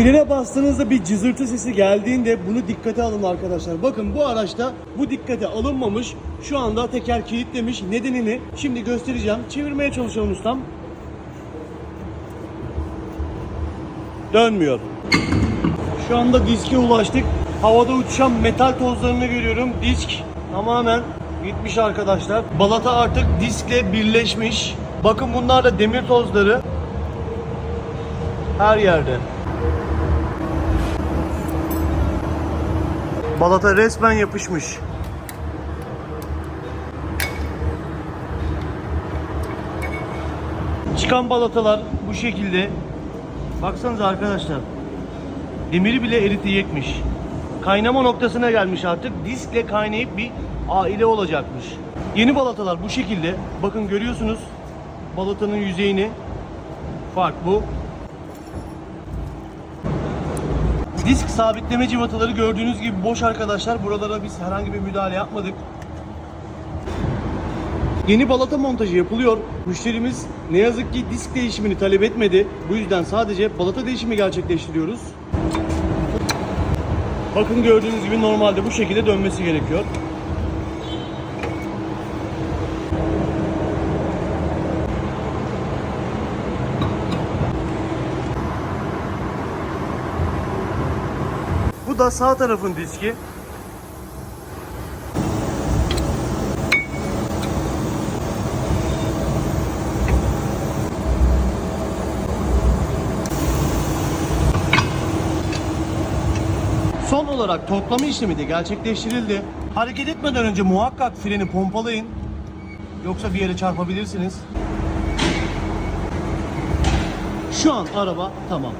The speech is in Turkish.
Frene bastığınızda bir cızırtı sesi geldiğinde bunu dikkate alın arkadaşlar. Bakın bu araçta bu dikkate alınmamış. Şu anda teker kilitlemiş. Nedenini şimdi göstereceğim. Çevirmeye çalışalım ustam. Dönmüyor. Şu anda diske ulaştık. Havada uçuşan metal tozlarını görüyorum. Disk tamamen gitmiş arkadaşlar. Balata artık diskle birleşmiş. Bakın bunlar da demir tozları. Her yerde. Balata resmen yapışmış. Çıkan balatalar bu şekilde. Baksanıza arkadaşlar. Demiri bile eritecekmiş. Kaynama noktasına gelmiş artık. Diskle kaynayıp bir aile olacakmış. Yeni balatalar bu şekilde. Bakın görüyorsunuz balatanın yüzeyini. Fark bu. Disk sabitleme civataları gördüğünüz gibi boş arkadaşlar. Buralara biz herhangi bir müdahale yapmadık. Yeni balata montajı yapılıyor. Müşterimiz ne yazık ki disk değişimini talep etmedi. Bu yüzden sadece balata değişimi gerçekleştiriyoruz. Bakın gördüğünüz gibi normalde bu şekilde dönmesi gerekiyor. Da sağ tarafın diski. Son olarak toplama işlemi de gerçekleştirildi. Hareket etmeden önce muhakkak freni pompalayın. Yoksa bir yere çarpabilirsiniz. Şu an araba tamam.